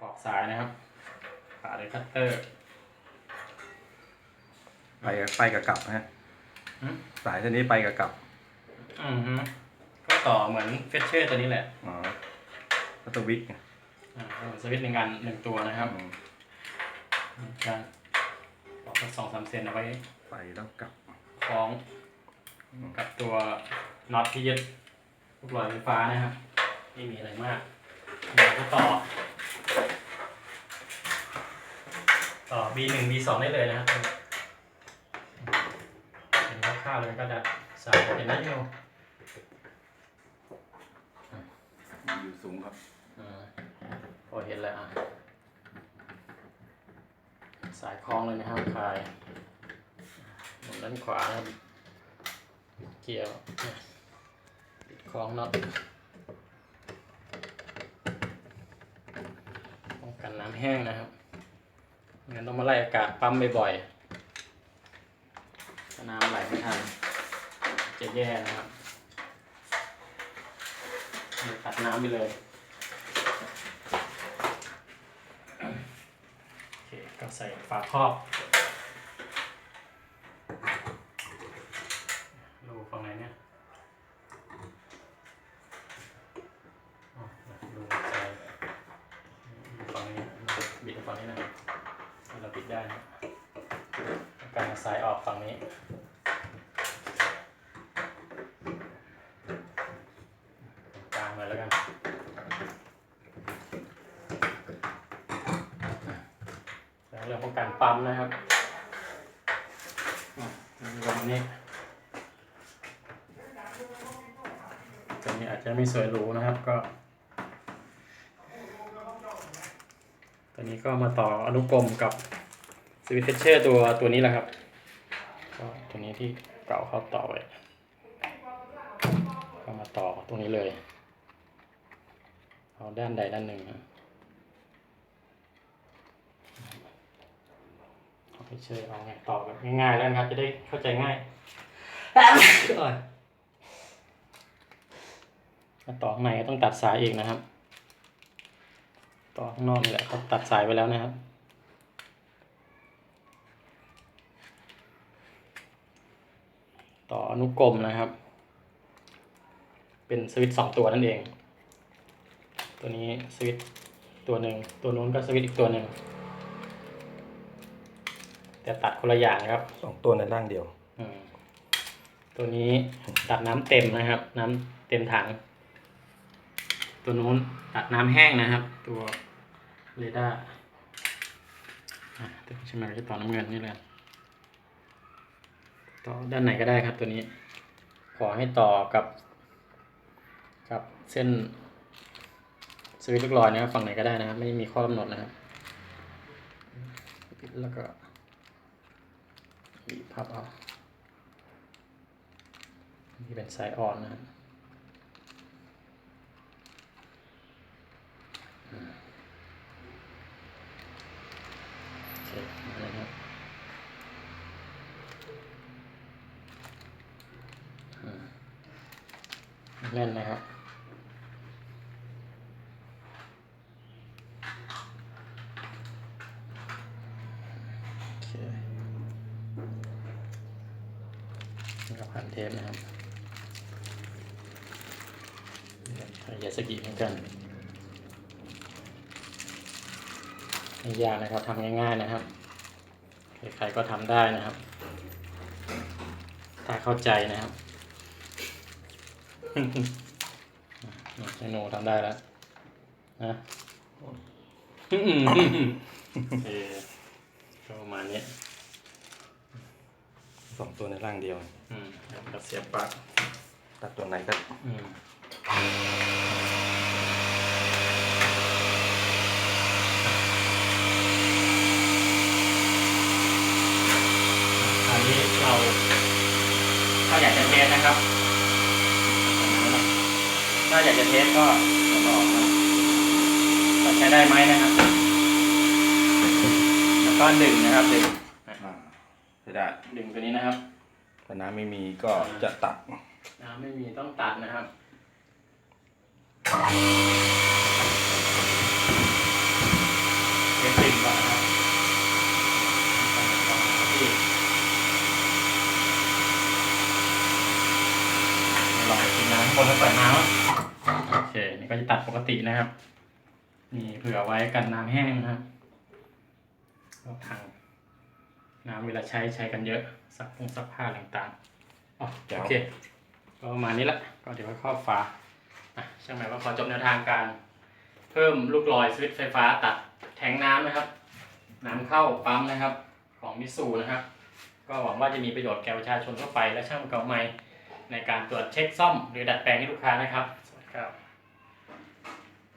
ปอกสายนะครับปาดด้วยคัตเตอร์ไปกับไปกับกลับนะฮะอืมสายเส้นนี้ไปกับกลับอือฮึก็ต่อเหมือนเฟชเชอร์ตัวนี้แหละอ๋อแล้วตัววิกไงอ่าเหมือนสวิตช์หนึ่งอันหนึ่งตัวนะครับอืมการปอกสักสองสามเซนเอาไว้ไปแล้วกลับคล้องกับตัวน็อตที่ยึดลูกหลอดไฟฟ้านะครับไม่มีอะไรมากเดี๋ยวก็ต่อ ต่อ B1 B2 ได้เลยนะครับเห็นคร่าวๆเลยก็จะใส่เห็นไหมโยอยู่สูงครับอ่าพอเห็นแล้วอะสายคล้องเลยนะครับคลายหมุนด้านขวานะครับเกี่ยวปิดคล้องน็อตป้องกันน้ำแห้งนะครับ งั้นต้องมาไล่อากาศปั๊มบ่อยๆถ้าน้ำไหลไม่ทันจะแย่นะครับเลยตัดน้ำไปเลยโอเคก็ใส่ฝาครอบรูฝั่งไหนเนี่ยรูใส่ฝั่งนี้บิดฝั่งนี้นะ เราปิดได้นะการสายออกฝั่งนี้กลางเลยแล้วกันแล้วเรื่องของการปั๊มนะครับตรงนี้ตัวนี้อาจจะไม่สวยหรูนะครับก็ตัวนี้ก็มาต่ออนุกรมกับ สวิตช์เชอร์ตัวตัวนี้แหละครับก็ตัวนี้ที่เก่าเข้าต่อไว้ก็มาต่อตรงนี้เลย เอาด้านใดด้านหนึ่งนะเอาไปเชยเอาไงต่อแบบง่ายๆแล้วนะครับ จะได้เข้าใจง่ายถ้าต่อข้างในก็ต้องตัดสายเอีกนะครับ ต่อข้างนอกนี่แหละเขาตัดสายไปแล้วนะครับ ต่ออนุกรมนะครับ เป็นสวิตช์สองตัวนั่นเอง ตัวนี้สวิตช์ตัวหนึ่งตัวนู้นก็สวิตช์อีกตัวหนึ่งแต่ตัดคนละอย่างครับสองตัวในร่างเดียวอืมตัวนี้ตัดน้ำเต็มนะครับ น้ำเต็มถัง ตัวนู้นตัดน้ำแห้งนะครับ ตัวเรดาร์อะตัวใช่ไหมที่ต่อน้ำเงินนี่เลย ต่อด้านไหนก็ได้ครับตัวนี้ ขอให้ต่อกับ กับเส้นสวิตช์ลูกลอยนะครับฝั่งไหนก็ได้นะครับ ไม่มีข้อกำหนดนะครับปิดแล้วก็บีบพับเอานี่เป็นสายอ่อนนะครับอืมโอเคมาเลยครับอืม แน่นนะครับโอเคนี่กับพันเทปนะครับใช้ยาสกิเหมือนกันไม่ยากนะครับทำง่ายๆนะครับ ใครๆก็ทำได้นะครับ ถ้าเข้าใจนะครับ นี่หนูทำได้แล้วนะเออก็ประมาณนี้สองตัวในร่างเดียว อืมแล้วก็เสียบปลั๊กตัดตัวไหนก็อืมอันนี้เราถ้าอยากจะเทสนะครับ ถ้าอยากจะเทสก็จะบอกนะว่าใช้ได้ไหมนะครับ แล้วก็ดึงนะครับดึงอ่าใช้ได้ดึงตัวนี้นะครับถ้าน้ำไม่มีก็จะตัดน้ำไม่มีต้องตัดนะครับ อ อ่างเก็บน้ำข้างบนแล้วเปิดน้ำโอเค นี่ ก็จะตัดปกตินะครับนี่เผื่อไว้กันน้ำแห้งนะครับก็ทางน้ำเวลาใช้ใช้กันเยอะซักพงซักผ้าต่างๆอ๋อโอเคก็ประมาณนี้ละก็เดี๋ยวครอบฝาอะช่างหมายว่าขอจบแนวทางการ เพิ่มลูกลอยสวิตช์ไฟฟ้าตัดแทงน้ำนะครับ น้ำเข้าปั๊มนะครับ ของมิสูนะครับ ก็หวังว่าจะมีประโยชน์แก่ประชาชนทั่วไปและช่างเก่าใหม่ในการตรวจเช็คซ่อมหรือดัดแปลงให้ลูกค้านะครับ สวัสดีครับ